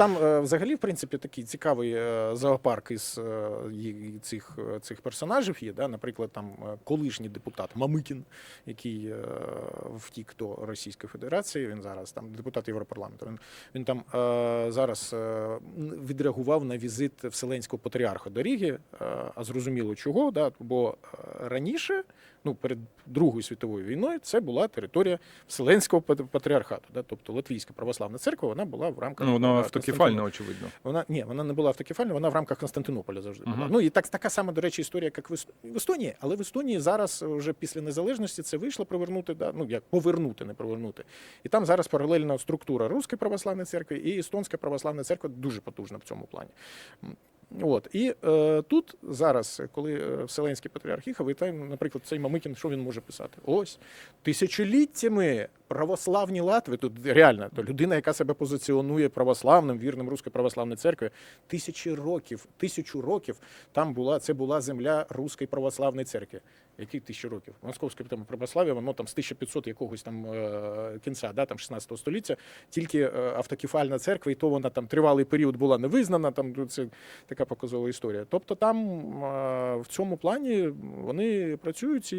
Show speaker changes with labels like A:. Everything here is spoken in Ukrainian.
A: Там е, взагалі, в принципі, такий цікавий е, зоопарк із е, цих, цих персонажів є. Да? Наприклад, там колишній депутат Мамикін, який втік до Російської Федерації. Він зараз там депутат Європарламенту. Він, він там зараз відреагував на візит Вселенського патріарха до Ріги, а зрозуміло чого, да? бо раніше, ну перед Другою світовою війною, це була територія Вселенського пат- патріархату. Да? Тобто Латвійська православна церква вона була в рамках
B: Ну,
A: е,
B: вона автокефальна, очевидно.
A: вона ні, вона не була автокефальна, вона в рамках Константинополя завжди була.
B: Мгм.
A: Ну і так така сама, до речі, історія, як в Ес- в Естонії, але в Естонії зараз вже після незалежності це вийшло привернути, да, ну як повернути, не привернути. І там зараз паралельна структура Руської православної церкви і Естонська православна церква дуже потужна в цьому плані. От і е, тут зараз, коли е, Вселенський патріарх їхав, там, наприклад, цей Мамикін, що він може писати? Ось тисячоліттями православні Латви, тут реально то людина, яка себе позиціонує православним, вірним Руської православної церкви, тисячі років, тисячу років там була це була земля Руської православної церкви. Які тисячі років? Московське там православ'я, воно там з 1500 якогось там е, кінця, да, там 16 століття, тільки е, автокефальна церква, і то вона там тривалий період була не визнана. Там ну, це така показова історія. Тобто там е, в цьому плані вони працюють і